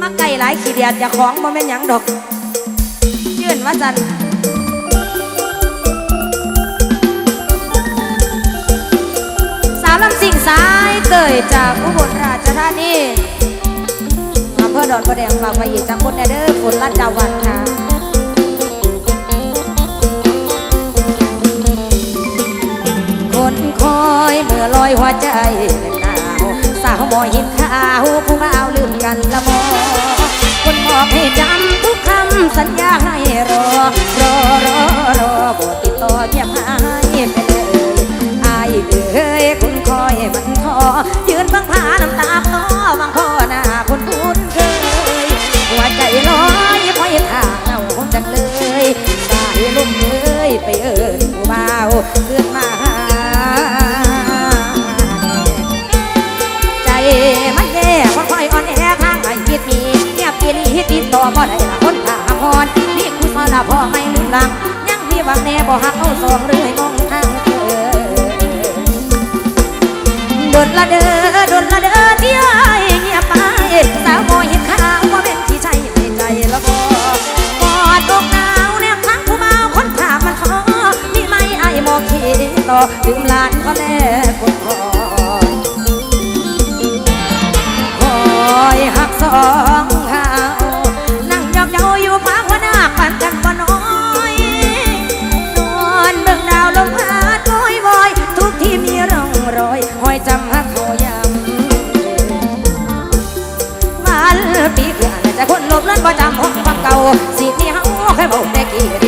มาไก่หลายขี้เดียดอย่าของบ่แม่นหยังดอกยื่นว่าจันสาวลำสิ่งสายเตยจากอุบลราชธานีอำเภอดอนประแดงฝากไปอีกจังคนแนเด้อฝนลัดดาวันค่ะคนคอยเมื่อลอยหัวใจ สาวมอเห็นขาวผู้บ่าวลืมกันละมอคนบอกให้จำทุกคำสัญญาให้รอรอรอ พ่อไม่ลืมหลัง ยังมีหวังแน่บ่หักเอาสองเรื่อยมองทางเธอดนละเด้อโดนละเด้อที่ไอ้เงียบไปสาวมอยเห็นข้าวว่าเป็นที่ใจในใจแล้วก็กอดอกหนาวแนบทั้งผู้เมาคนถามมันขอมีไหมไอ้หมอขีต่อถึงลานก็แลคนคอคอยหักสองเท้านั่ง แต่คนลบเล่นประจำห้องความเก่าสีนี้เฮาแค่บอกแต่กี้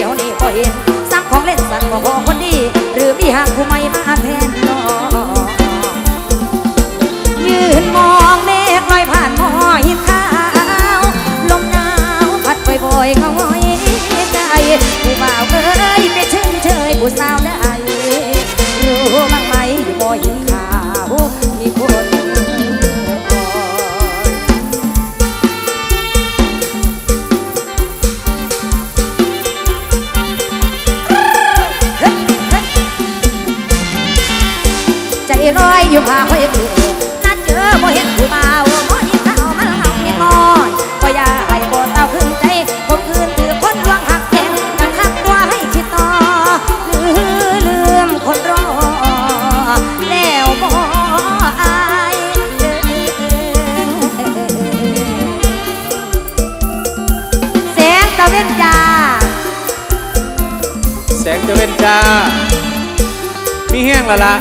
ละละ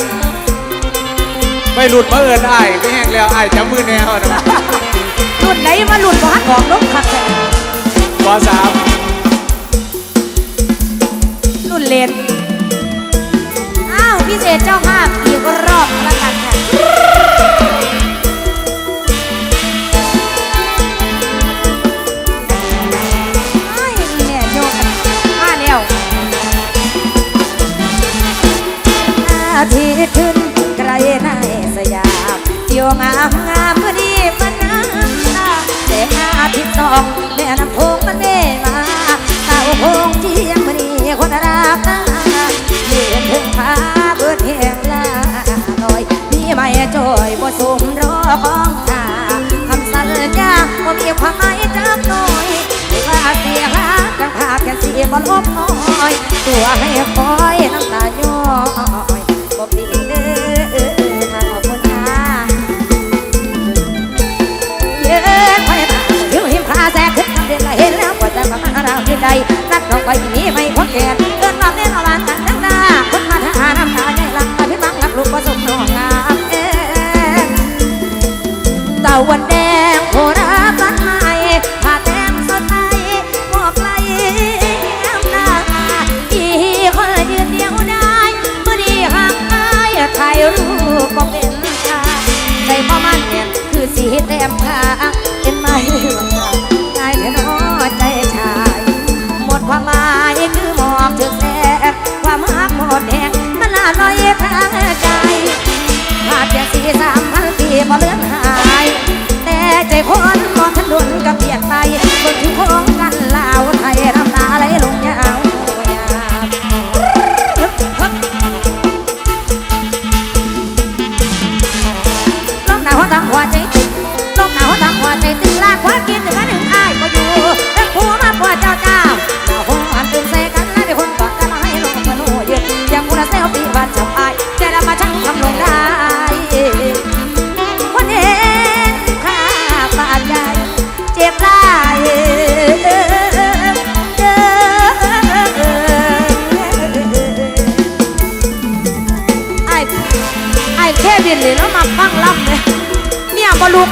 ไม่หลุดมาเอินอ้ายไม่แห้งแล้วไอ้ายจับมือแนวนหลุดไหนมาหลุดบ่ฮักของลบคักแท้ปสามหลุดเลนอ้าวพิเศษเจ้าภาพอีกรอบแล้วกัน อาทิตย์ขึ้นไกลในสยามเที่ยวงามงามเมื่อดีมันน้ำตาแต่อาทิตย์สองแม่น้ำโพงมันเมมาสาวโพงเที่ยงมื่อนี้คนรักตาเลียนถึงพาเบิดเฮียงลาลอยมีไม่จอยบ่สมรอของตาคำสัญญาบ่มีความหมายจักหน่อยว่าเสียหากันพากันเสียบ่ลบน้อย ตัวให้คอยน้ำตาย้อย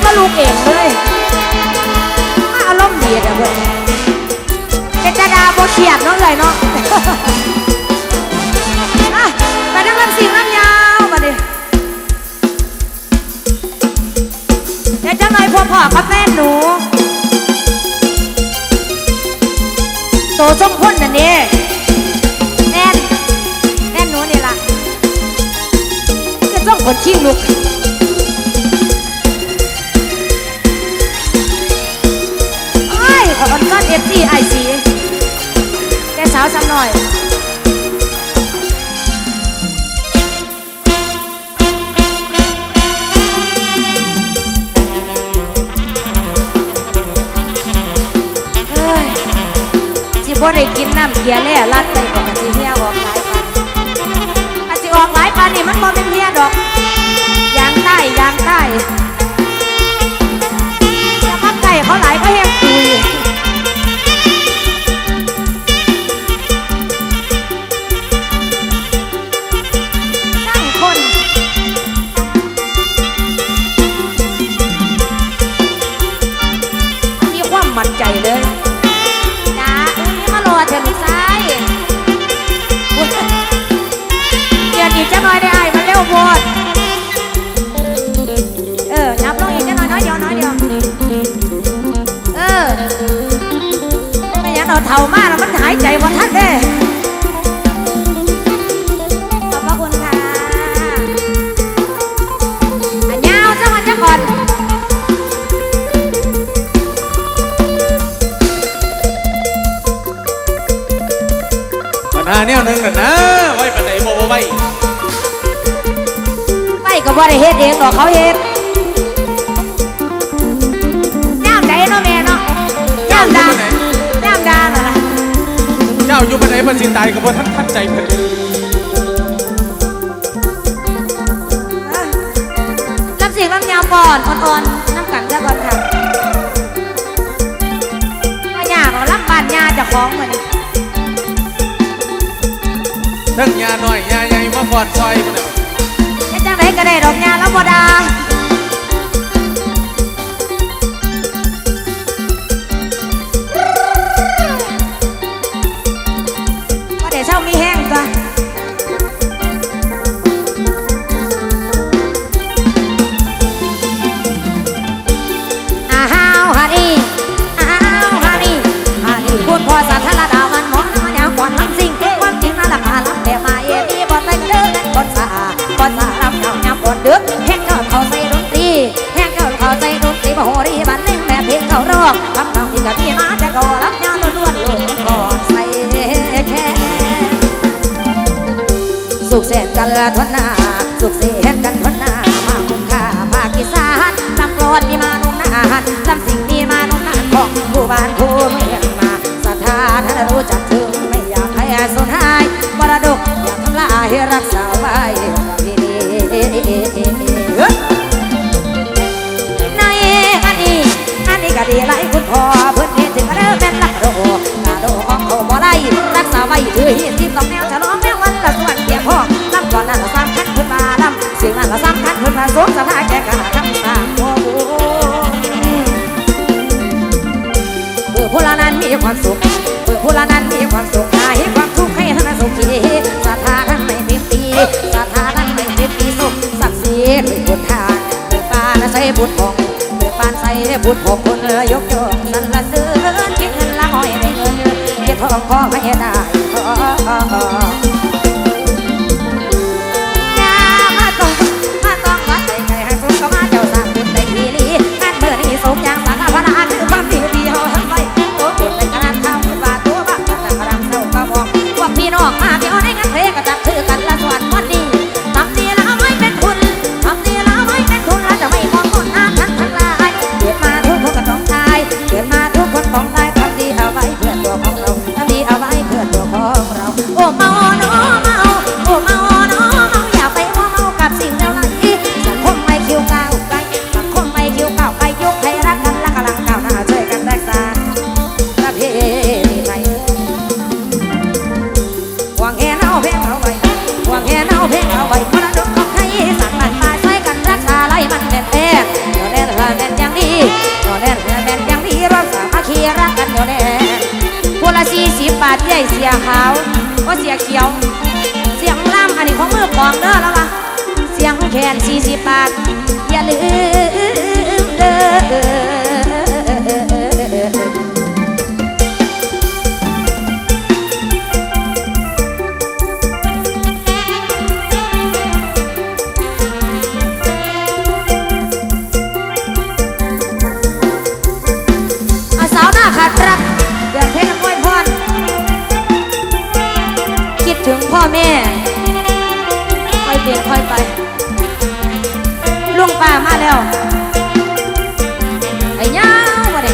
็ลูกเองเลยมาอารมณ์ดีแะเว้ยเป็นดาดาโบเขียดน้องเลยเนาะไปทั้งลำสิงลำยาวมาดิเดี๋ยวจะหน่อยพ่อพ่อกับแม่หนูโตส้มพ่นนั่นเองแน่นแน่นหนูนี่ล่ะจะต้องผลขี้ลูก เท่ามากแล้วมันหายใจว่าท่านเด้ขอบคุณค่ะนยาวจังหวัดจังหวัดปัญหาเนี่ยหนึ่งน่ะนะไว้ปัญหาบ่บ่ไว้ไว้ก็บ่ได้เฮ็ดเองต่อเขาเฮ็ด ปานไหนปานสิตายกับพ่ท่านท่านใจเพิ่นรับเสียงรับยาวก่อนอ่อนน้ำกังเนซะก่อนค่ะปัญญาของรับบานยาจะคล้องเหมือนทั้งยาหน่อยยาใหญ่มาฟอดซอยมันเฮ็ดจ้าไหนก็ได้ดอกยาแล้วบ่ดา งกับพี่มาแต่ก็รับยาตัวล้วนๆลงก่อนใส่แค่สุขเสนกันละทนนาสุขเสนกันทนหนามาคุ้มค่ามากีสานจำกรอนมีมานมนนานจำสิ่งมีมานมนานของผู้บ้านผู้ พุดธงเปิดปานใส่บุดธงคนยกโยงนละเสือญคิดเงินละห้อยได้เงินเก็บทองขอ ขี่รักกันอยู่แน่คนละสี่สิบบาทใหญ่เสียขาวก็เสียเขียว เสียงล่ำอันนี้ของมือปองเด้อแล้ววะเสียงแขนสี่สิบบาทอย่าลืมเด้อ ถึงพ่อแม่ ค่อยเปลี่ยนค่อยไปลุงป้ามาแล้วไอ้ย่าวมาเด็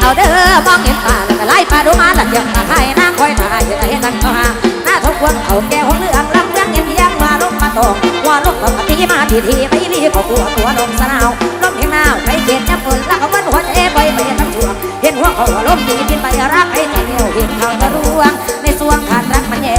เอาเด้อมองเห็นป่าแล้วก็ไล่ป่าดูมาหลักยังมาให้นางคอยถ่ายจะเห็นนางก็หาหน้าทบกวนเอาแก้วของเรื่องลำเรื่องเงียเงียบมาลงมาตองว่าลงมาตีมาทีทีไปรีบเอาตัวตัวนมสนาวลมเพียงนาวไปเกียดยับฝนแล้วก็วันหัวใจไปไปทั้งช่วง เห็นหัวเขาลมดีบินไปรักให้ใจเหนียวเห็นเขาจะร่วงในสวงขาดรักมันแย่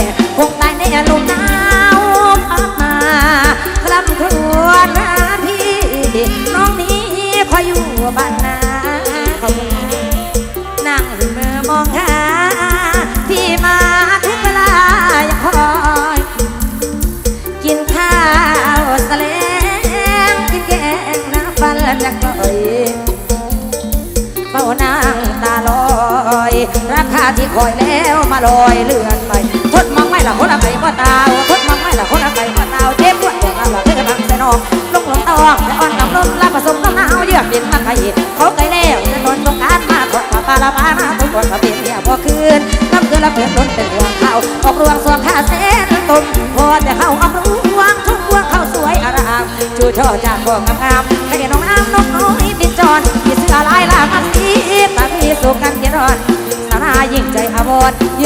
มาลอยเลื่อนไปทดมองไม่ละคนละไก่ก็ตาวทดมองไม่ละคนละไก่ก็ตาวเจ็บปวดปวดเอาละเธอกำลังใส่นองลงหลงตองแต่อ่อนกับลมแล้วผสมกับหนาวเยือกเย็นมาไข่เขาไก่แล้วจะนอนตรงการมาถอดปลาปลาละปามาทุกคนมาเป็นเนี่ยพอคืนน้ำคืนละเพื่อนล้นเป็นห่วงเขาออกรวงสวงข้าเส้นตุ่มพอจะเข้าออกรวงทุกพวงเข้าสวยอารามจูช่อจากพวกงาม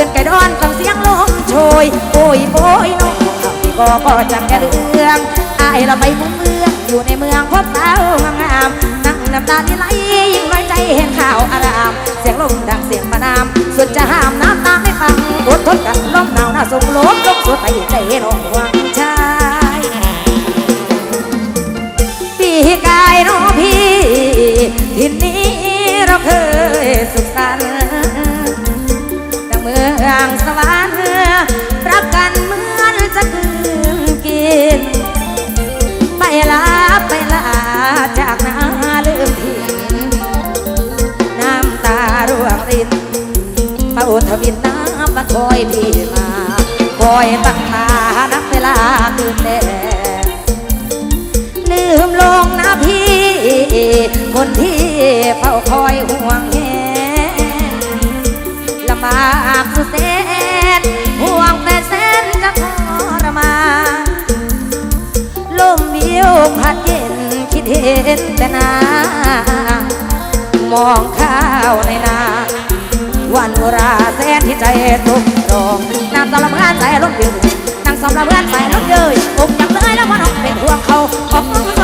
าวรณ์ยืนไก่ดอนฟังเสียงลมโชยโอยโอยน้องของเราที่ก็ก็จำแค่เรื่องอายเราไปมุมเมืองอยู่ในเมืองพบสาวงามนั่งน้ำตาที่ไหลยิ่งน้อยใจเห็นข่าวอาราม เสียงลมดังเสียงประนามสุดจะห้ามน้ำตาไม่ฟังอดทนกับลมหนาวหน้าส่งลมลมสุดไปใจน้องหวัง อยตั้งตานับเวลาคืนแดงลืมลงนะพี่ คนที่เฝ้าคอยห่วงแหนลำบากสุดแสนห่วงแต่แสนจะทรมานลมวิวพัดเย็นคิดเห็นแต่นามองข้าวในนาวันอุราแสนที่ใจทุก ดองน้ำตาละเพื่อนใจลมวิวนั่งสอมละเพื่อนใจลมเย้ยอกจังเลยแล้วมันออกเป็นห่วงเขาออก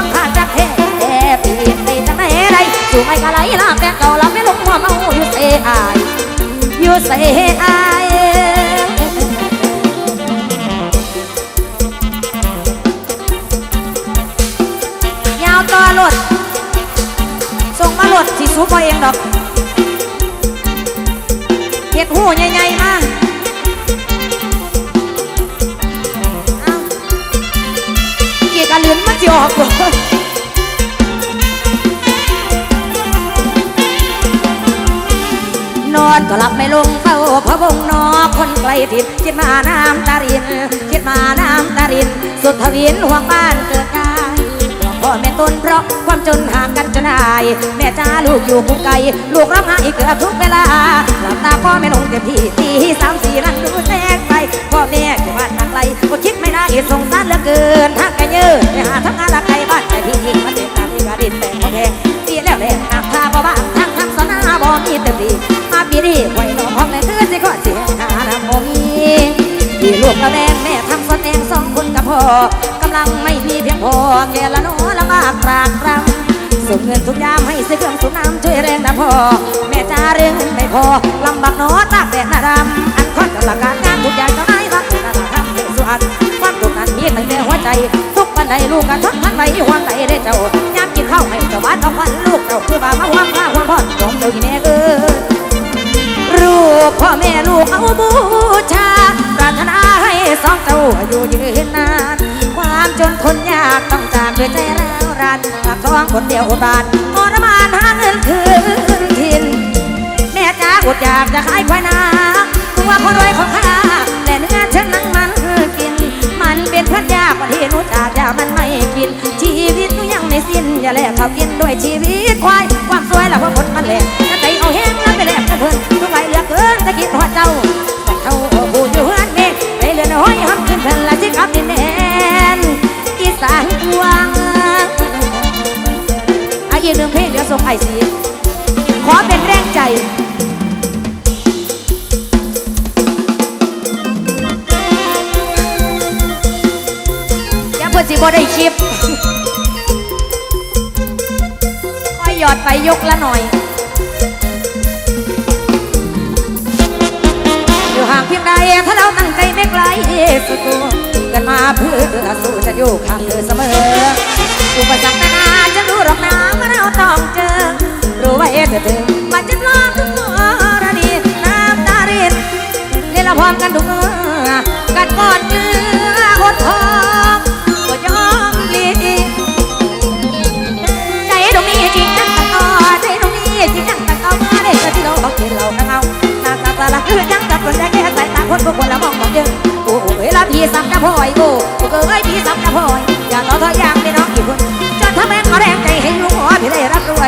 ลับไม่ลงเฝ้าพระวงนอคนไกลถิ่นคิดมาน้ำตารินคิดมาน้ำตาริน สุดทวินห่วงบ้านเกิดกายพ่อแม่ตนเพราะความจนห่างกันจนอาย แม่จ้าลูกอยู่ภูไกล ลูกร้องไห้เกือบทุกเวลาหลับตาพ่อไม่ลงเต็มที่ตีสามสี่นั่งดูแสงไฟพ่อแม่อยู่บ้านทางไกลก็คิดไม่ได้สงสารเหลือเกินทางไกลเยอะไปหาทำง กเราแดงแม่ทำสวนแดงสองคนกับพ่อกำลังไม่มีเพียงพอแก่ละน้อละมากตรากตรำส่งเงินทุกยามให้ซื้อเครื่องสูบน้ำช่วยแรงนะพ่อแม่จ้าเรื่องเงินไม่พอลำบากหนอตากแดดหน้าดำอันคอนกับหลักการงานทุกอย่างเจ้านายรักแต่ละทำเป็นสุอันความทุกข์นั้นมีตั้งแต่หัวใจทุกวันใดลูกกันทั้งทั้งใดห่วงใดได้เจ้ายามกินข้าวให้เจ้าบ้านเอาควันลูกเจ้าคือบ้ามาห่วงข้าห่วงพ่อจงเจ้าที่แม่เออกพ่อแม่ลูกเอาบูชาปรารถนา สองเจ้าอยู่ยืนนาน ความจนคนยากต้องจากด้วยใจร้าวรันปากท้องคนเดียวบานทรมานหาเงินคืนทิน แม่จ้าอดอยากจะขายควายนาตัวคนรวยของข้าแต่เนื้อฉันนั้นมันกิน มันเป็นเพื่อนยากกว่าที่หนูจากยามันไม่กิน ชีวิตหนูยังไม่สิ้นอย่าแลกเขากินด้วยชีวิตควายความสวยและความผลมันแหลกถ้าใจเอาแห้งแล้วไปแลกกับเพื่อนทุกไปเหลือเกินตะกี้ทอดเจ้า ไอซีขอเป็นแรงใจย่าเพื่อสิบ่ได้คลิปค่อยหยอดไปยกละหน่อย อยู่ห่างเพียงใดถ้าเราตั้งใจไม่ไกลสุดตัวกันมาเพื่อสู้จะอยู่ข้างเธอเสมอ อุปสรรคนานาจะรู้หรอกนะว่าเราต้องเจอ รู้ว่าเถิดเธอมันจะรอดทุกกรณีน้ำตารินเล่นละพร้อมกันทุกเมื่อกัดก่อน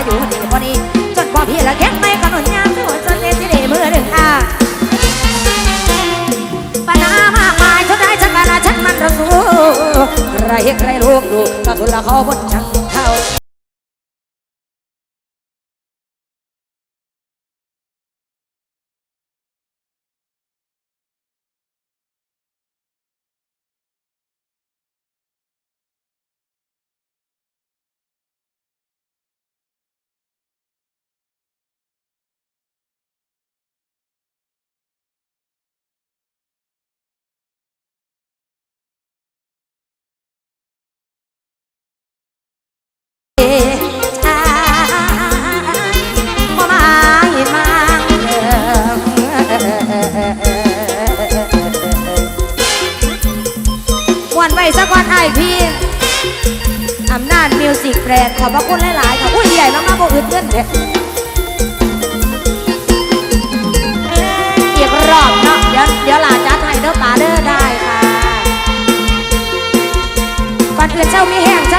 อยู่ดีพอดีจนพอพี่ละแข็งไม่ขนุนยามสู้จนเล่นที่ได้เมื่อหนึ่งอ่าปัญหามากมายชนได้ฉันกันฉันมันระสูใครใครลูกดูก็ทุนละเขาบนชัง สิกแบรนขอบพระคุณหลายๆค่ะอุ้ยใหญ่มากๆบ่อึดเพื่อนเด้อีกรอบเนาะเดี๋ยวเดี๋ยวหลาจ้าไทยเด้อตาเด้อได้ค่ะก่อนอื่นเจ้ามีแห้งจ้ะ